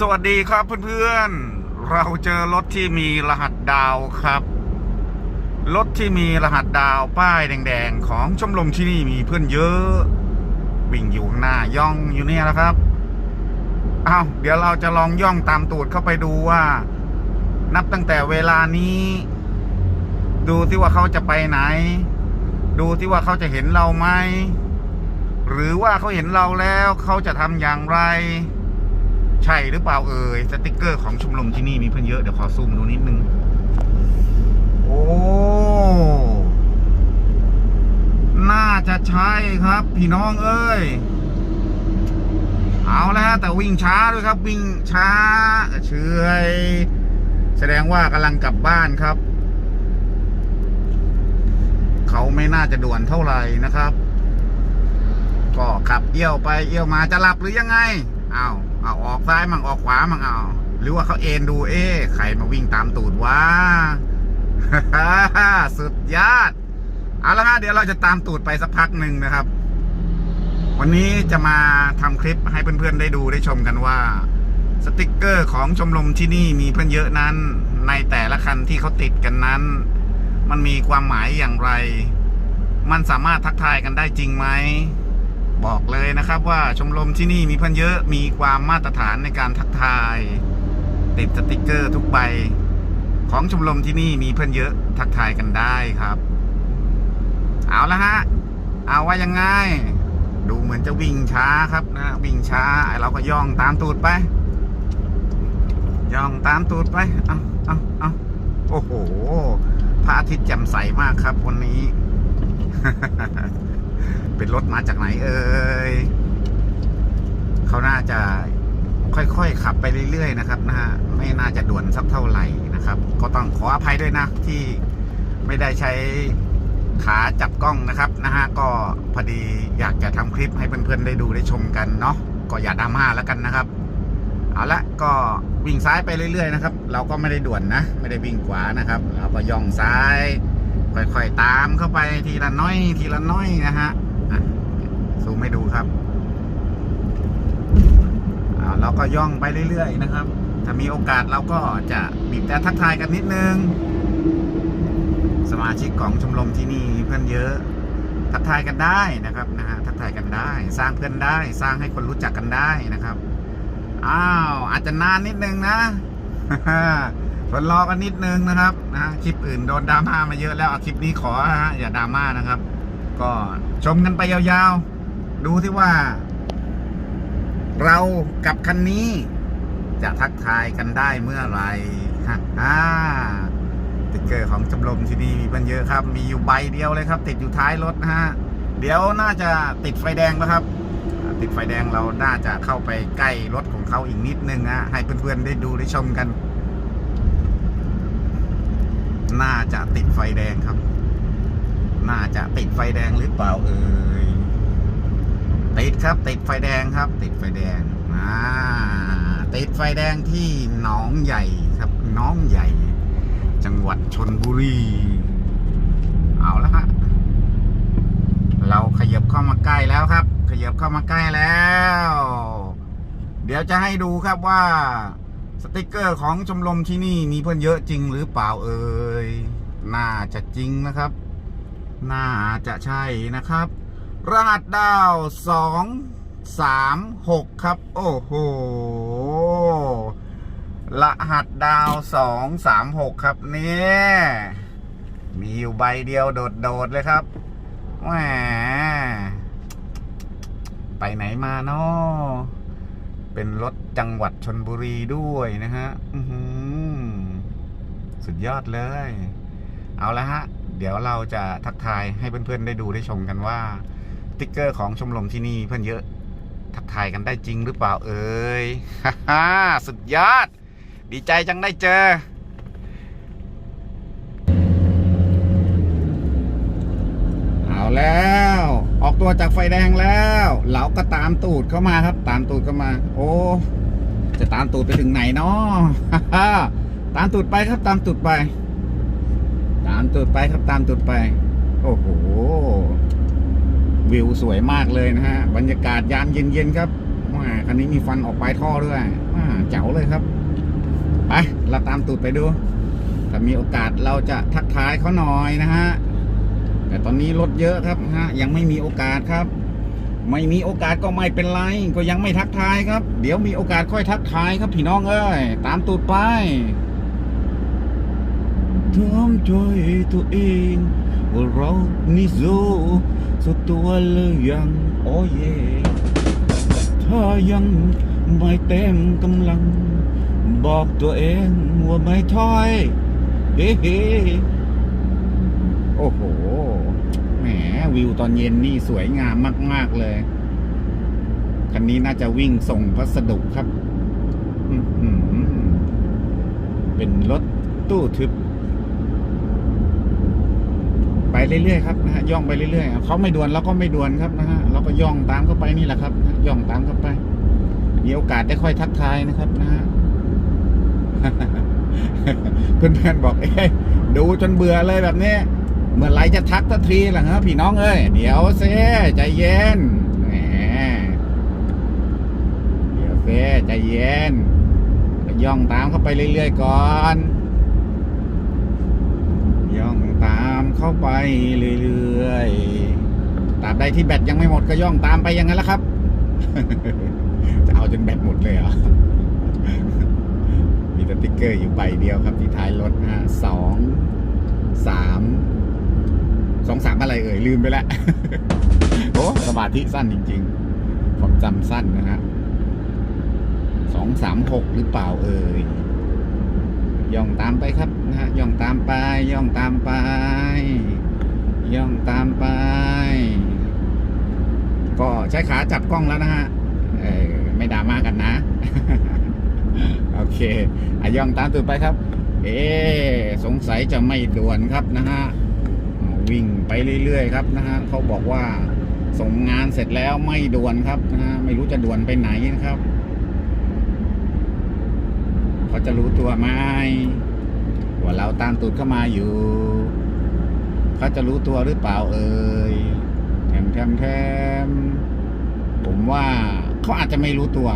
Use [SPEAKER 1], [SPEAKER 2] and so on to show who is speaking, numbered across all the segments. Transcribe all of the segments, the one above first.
[SPEAKER 1] สวัสดีครับเพื่อนๆ เราเจอรถที่มีรหัสดาวครับ รถที่มีรหัสดาวป้ายแดงๆ ของชมรมที่นี่มีเพื่อนเยอะ วิ่งอยู่ข้างหน้าย่องอยู่เนี่ยแล้วครับอ้าวเดี๋ยวเราจะลองย่องตามตูดเข้าไปดูว่า นับตั้งแต่เวลานี้ ดูที่ว่าเขาจะไปไหน ดูที่ว่าเขาจะเห็นเราไหม หรือว่าเขาเห็นเราแล้วเขาจะทำอย่างไร ใช่หรือเปล่าเอ่ยสติกเกอร์ของชมรมที่นี่มีเพื่อนเยอะ เดี๋ยวขอซูมดูนิดนึง โอ้ น่าจะใช่ครับ พี่น้องเอ้ย เอาแล้วฮะแต่วิ่งช้าด้วยครับ วิ่งช้า เฉยแสดงว่ากำลังกลับบ้านครับ เขาไม่น่าจะด่วนเท่าไหร่นะครับ ก็ขับเอี้ยวไปเอี้ยวมาจะหลับหรือยังไงอ้าว เอาออกซ้ายมั่งออกขวามั่งเอา หรือว่าเขาเอ็นดูเอ๊ใครมาวิ่งตามตูดวะสุดยอดเอาละฮะเดี๋ยวเราจะตามตูดไปสักพักหนึ่งนะครับ วันนี้จะมาทำคลิปให้เพื่อนๆได้ดูได้ชมกันว่า สติกเกอร์ของชมรมที่นี่มีเพื่อนเยอะนั้น ในแต่ละคันที่เขาติดกันนั้น มันมีความหมายอย่างไร มันสามารถทักทายกันได้จริงไหม บอกเลยนะครับว่าชมรมที่นี่มีเพื่อนเยอะมีความมาตรฐานในการทักทาย ติดสติกเกอร์ทุกใบ ของชมรมที่นี่มีเพื่อนเยอะทักทายกันได้ครับ เอาละฮะ เอาว่ายังไงดูเหมือนจะวิ่งช้าครับนะวิ่งช้าเราก็ย่องตามตูดไป ย่องตามตูดไปเอาเอาเอาโอ้โหพระอาทิตย์แจ่มใสมากครับวันนี้ เป็นรถมาจากไหนเอ่ยเขาน่าจะค่อยๆขับไปเรื่อยๆนะครับนะฮะไม่น่าจะด่วนสักเท่าไหร่นะครับ ก็ต้องขออภัยด้วยนะ ที่ไม่ได้ใช้ขาจับกล้องนะครับนะฮะก็พอดีอยากจะทำคลิปให้เพื่อนๆได้ดูได้ชมกันเนาะก็อย่าดราม่าแล้วกันนะครับ เอาละก็วิ่งซ้ายไปเรื่อยๆนะครับ เราก็ไม่ได้ด่วนนะ ไม่ได้วิ่งขวานะครับ เราก็ย่องซ้าย ค่อยๆตามเข้าไปทีละน้อย ทีละน้อยนะฮะซูมให้ดูครับเราก็ย่องไปเรื่อย ๆ นะครับ ถ้ามีโอกาสเราก็จะบีบแต่ทักทายกันนิดนึง สมาชิกของชมรมที่นี่เพื่อนเยอะ ทักทายกันได้นะครับนะฮะทักทายกันได้ สร้างเพื่อนได้ สร้างให้คนรู้จักกันได้นะครับ อ้าวอาจจะนานนิดนึงนะ ทนรอกันนิดนึงนะครับนะคลิปอื่นโดนดราม่ามาเยอะแล้วเอาคลิปนี้ขอนะฮะอย่าดราม่านะครับ ก็ชมกันไปยาวๆ ดูที่ว่า เรากับคันนี้ จะทักทายกันได้เมื่อไหร่ฮะอ่าติ๊กเกอร์ของชมรมที่นี่มีมันเยอะครับ มีอยู่ใบเดียวเลยครับ ติดอยู่ท้ายรถนะฮะเดี๋ยวน่าจะติดไฟแดงแล้วครับ ติดไฟแดงเราน่าจะเข้าไปใกล้รถของเขาอีกนิดนึงนะให้เพื่อนๆได้ดูได้ชมกัน น่าจะติดไฟแดงครับ น่าจะติดไฟแดงหรือเปล่าเอ่ยติดครับ ติดไฟแดงครับ ติดไฟแดงอ่าติดไฟแดงที่หนองใหญ่ครับน้องใหญ่ จังหวัดชนบุรีเอาละฮะเราขยับเข้ามาใกล้แล้วครับ ขยับเข้ามาใกล้แล้ว เดี๋ยวจะให้ดูครับว่า สติกเกอร์ของชมรมที่นี่มีเพื่อนเยอะจริงหรือเปล่าเอ่ยน่าจะจริงนะครับ น่าจะใช่นะครับ รหัสดาวสองสามหกครับ โอ้โหรหัสดาวสองสามหกครับเนี่ยมีอยู่ใบเดียวโดดๆเลยครับแหมไปไหนมาเนาะเป็นรถ จังหวัดชนบุรีด้วยนะฮะสุดยอดเลย เอาละฮะ เดี๋ยวเราจะทักทายให้เพื่อนๆได้ดูได้ชมกันว่าสติ๊กเกอร์ของชมรมที่นี่เพื่อนเยอะ ทักทายกันได้จริงหรือเปล่าเอ่ยฮ่าสุดยอด ดีใจจังได้เจอเอาแล้ว ออกตัวจากไฟแดงแล้วเราก็ตามตูดเข้ามาครับ ตามตูดเข้ามา โอ้ จะตามตูดไปถึงไหนเนาะตามตูดไปครับตามตูดไป ตามตูดไปครับตามตูดไป โอ้โห วิวสวยมากเลยนะฮะ บรรยากาศยามเย็นๆครับแหมอ่าคันนี้มีฟันออกปลายท่อด้วยอ่าเจ๋วเลยครับ ไป เราตามตูดไปดู ถ้ามีโอกาสเราจะทักทายเขาหน่อยนะฮะ แต่ตอนนี้รถเยอะครับฮะ ยังไม่มีโอกาสครับ ไม่มีโอกาสก็ไม่เป็นไร ก็ยังไม่ทักทายครับ เดี๋ยวมีโอกาสค่อยทักทายครับพี่น้องเอ้ยตามตูดไปทำใจตัวเองว่าเรานี่สู้สุดตัวเลยยังโอ้เยถ้ายังไม่เต็มกำลัง บอกตัวเองว่าไม่ถอย เฮ้เฮ้โอ้โห แหมวิวตอนเย็นนี่สวยงามมาก ๆ เลย คันนี้น่าจะวิ่งส่งพัสดุครับ เป็นรถตู้ทึบ ไปเรื่อยๆครับนะฮะย่องไปเรื่อยๆเขาไม่ด่วนเราก็ไม่ด่วนครับนะฮะเราก็ย่องตามเข้าไปนี่แหละครับย่องตามเข้าไปมีโอกาสได้ค่อยทักทายนะครับนะฮะเพื่อนๆบอกเอ้ยดูจนเบื่อเลยแบบนี้ เมื่อไรจะทักสักทีล่ะครับพี่น้องเอ้ยเดี๋ยวเซ่ใจเย็นแหมเดี๋ยวเซ่ใจเย็นย่องตามเข้าไปเรื่อยๆก่อน ย่องตามเข้าไปเรื่อยๆตราบใดที่แบตยังไม่หมดก็ย่องตามไปอย่างนั้นละครับ จะเอาจนแบตหมดเลยเหรอมีสติ๊กเกอร์อยู่ใบเดียวครับที่ท้ายรถนะฮะสองสาม สองสามอะไรเอ่ยลืมไปแล้วโอ้สมาธิสั้นจริงๆความจำสั้นนะฮะสองสามหกหรือเปล่าเอ่ยย่องตามไปครับนะฮะย่องตามไป ย่องตามไป ย่องตามไป ก็ใช้ขาจับกล้องแล้วนะฮะเออไม่ดราม่ากันนะ โอเคอาย่องตามตูดไปครับ เอ๊ะสงสัยจะไม่ด่วนครับนะฮะอ่า วิ่งไปเรื่อยๆครับนะฮะเขาบอกว่าส่งงานเสร็จแล้วไม่ด่วนครับนะฮะไม่รู้จะด่วนไปไหนนะครับเขาจะรู้ตัวไหมว่าเราตามตูดเข้ามาอยู่เขาจะรู้ตัวหรือเปล่าเอ่ยแถมแถมแถมผมว่าเขาอาจจะไม่รู้ตัว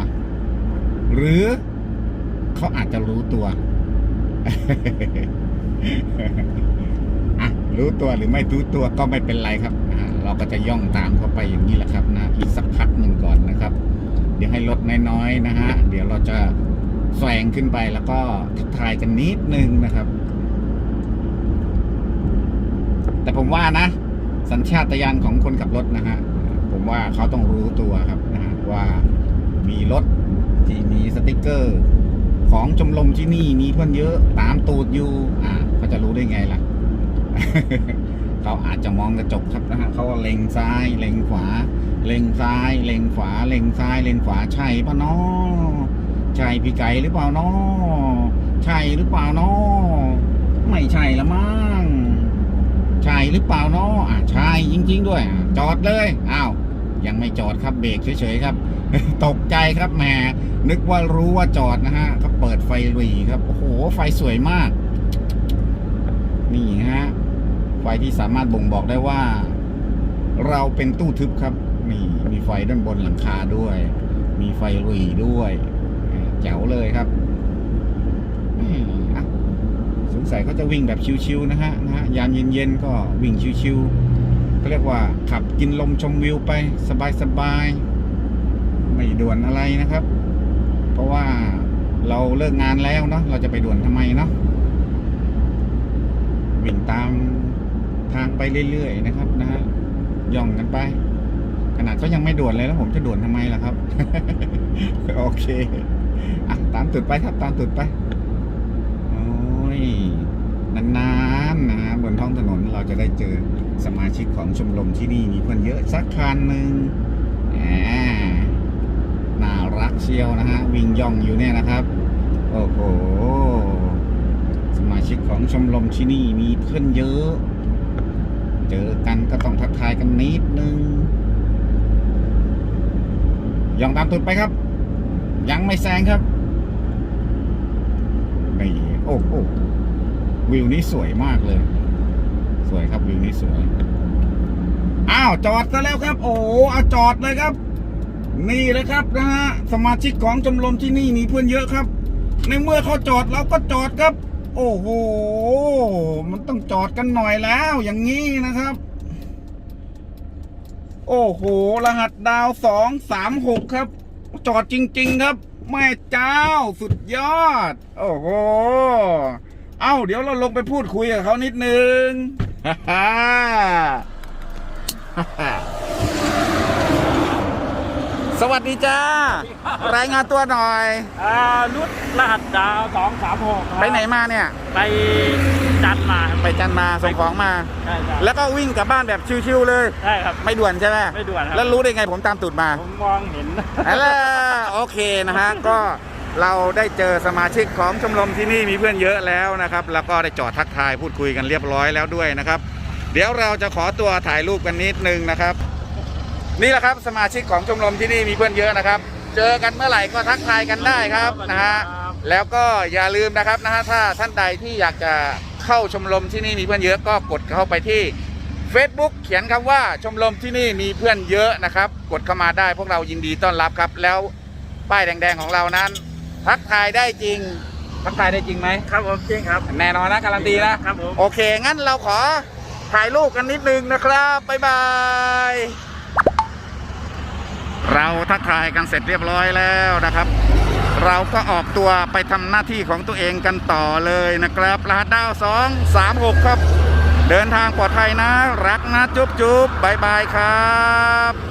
[SPEAKER 1] หรือเขาอาจจะรู้ตัว อะรู้ตัวหรือไม่รู้ตัวก็ไม่เป็นไรครับอ่าเราก็จะย่องตามเข้าไปอย่างนี้แหละครับนะอีกสักพักหนึ่งก่อนนะครับ เดี๋ยวให้ลดน้อยๆนะฮะเดี๋ยวเราจะแซงขึ้นไปแล้วก็ทักทายกันนิดนึงนะครับ แต่ผมว่านะ สัญชาตญาณของคนขับรถนะฮะผมว่าเขาต้องรู้ตัวครับนะฮะว่ามีรถที่มีสติกเกอร์ ของชมรมที่นี่มีเพื่อนเยอะตามตูดอยู่อ่าเขาจะรู้ได้ไงล่ะ เขาอาจจะมองกระจกครับนะฮะเขาเล็งซ้ายเล็งขวา เล็งซ้ายเล็งขวา เล็งซ้ายเล็งขวาใช่ปะเนาะใช่พี่ไก่หรือเปล่าเนาะใช่หรือเปล่าเนาะไม่ใช่ละมั้งใช่หรือเปล่าเนาะอะใช่จริง ๆ ด้วย จอดเลยอ้าวยังไม่จอดครับเบรกเฉยๆครับ ตกใจครับแหมนึกว่ารู้ว่าจอดนะฮะเขาเปิดไฟหรีครับโอ้โหไฟสวยมาก นี่ฮะ ไฟที่สามารถบ่งบอกได้ว่า เราเป็นตู้ทึบครับนี่มีไฟด้านบนหลังคาด้วย มีไฟรีด้วยแจ๋วเลยครับสงสัยเขาจะวิ่งแบบชิวๆนะฮะนะฮะยามเย็นๆก็วิ่งชิวๆก็เรียกว่าขับกินลมชมวิวไปสบายๆไม่ด่วนอะไรนะครับ เพราะว่าเราเลิกงานแล้วเนาะเราจะไปด่วนทำไมเนาะวิ่งตาม ทางไปเรื่อยๆนะครับนะฮะย่องกันไป ขนาดก็ยังไม่ด่วนเลยแล้วผมจะด่วนทำไมล่ะครับ โอเคอะตามตุดไปครับ ตามตุดไปโอ้ยนานๆนะฮะบนท้องถนนเราจะได้เจอสมาชิกของชมรมที่นี่มีคนเยอะสักคันหนึ่งแหมน่ารักเชียวนะฮะวิ่งย่องอยู่เนี่ยนะครับ โอ้โหสมาชิกของชมรมที่นี่มีเพื่อนเยอะ เจอกันก็ต้องทักทายกันนิดนึงย่องตามตุดไปครับ ยังไม่แซงครับนี่โอ้โหวิวนี้สวยมากเลย สวยครับวิวนี้สวย อ้าวจอดซะแล้วครับ โอ้เอาจอดเลยครับ นี่แหละครับนะฮะสมาชิกของชมรมที่นี่มีเพื่อนเยอะครับ ในเมื่อเขาจอดเราก็จอดครับ โอ้โห มันต้องจอดกันหน่อยแล้วอย่างนี้นะครับ โอ้โห รหัสดาวสองสามหกครับ จอดจริง ๆ ครับ แม่เจ้าสุดยอด โอ้โห เอ้า เดี๋ยวเราลงไปพูดคุยกับเขานิดนึงฮ่าฮ่าฮ่าฮ่า สวัสดีจ้า รายงานตัวหน่อย
[SPEAKER 2] อ่านุชรหัสดาวสองสามหก
[SPEAKER 1] ไปไหนมาเนี่ย
[SPEAKER 2] ไปจันทร์มาครับ
[SPEAKER 1] ไปจันทร์มาส่งของมา
[SPEAKER 2] ใช่ครับ
[SPEAKER 1] แล้วก็วิ่งกลับบ้านแบบชิวๆเลย
[SPEAKER 2] ใช่ครับ
[SPEAKER 1] ไม่ด่วนใช่ไหม
[SPEAKER 2] ไม่ด่วนครับ
[SPEAKER 1] แล้วรู้ได้ไงผมตามตูดมา
[SPEAKER 2] ผมมองเห็น
[SPEAKER 1] อะล่ะโอเคนะฮะ ก็เราได้เจอสมาชิกของชมรมที่นี่มีเพื่อนเยอะแล้วนะครับ แล้วก็ได้จอดทักทายพูดคุยกันเรียบร้อยแล้วด้วยนะครับ เดี๋ยวเราจะขอตัวถ่ายรูปกันนิดนึงนะครับ นี่แหละครับสมาชิกของชมรมที่นี่มีเพื่อนเยอะนะครับ เจอกันเมื่อไหร่ก็ทักทายกันได้ครับนะฮะแล้วก็อย่าลืมนะครับนะฮะถ้าท่านใดที่อยากจะเข้าชมรมที่นี่มีเพื่อนเยอะก็กดเข้าไปที่ Facebook เขียนคำว่าชมรมที่นี่มีเพื่อนเยอะนะครับ กดเข้ามาได้พวกเรายินดีต้อนรับครับ แล้วป้ายแดงๆของเรานั้น ทักทายได้จริง ทักทายได้จริงไหม
[SPEAKER 2] ครับผมจริงครับ
[SPEAKER 1] แน่นอนนะการันตีนะ
[SPEAKER 2] ครับผม
[SPEAKER 1] โอเค งั้นเราขอถ่ายรูปกันนิดนึงนะครับบ๊ายบาย เราทักทายกันเสร็จเรียบร้อยแล้วนะครับ เราก็ออกตัวไปทำหน้าที่ของตัวเองกันต่อเลยนะครับรหัสดาวสองสามหกครับ เดินทางปลอดภัยนะ รักนะ จุ๊บจุ๊บบายบายครับ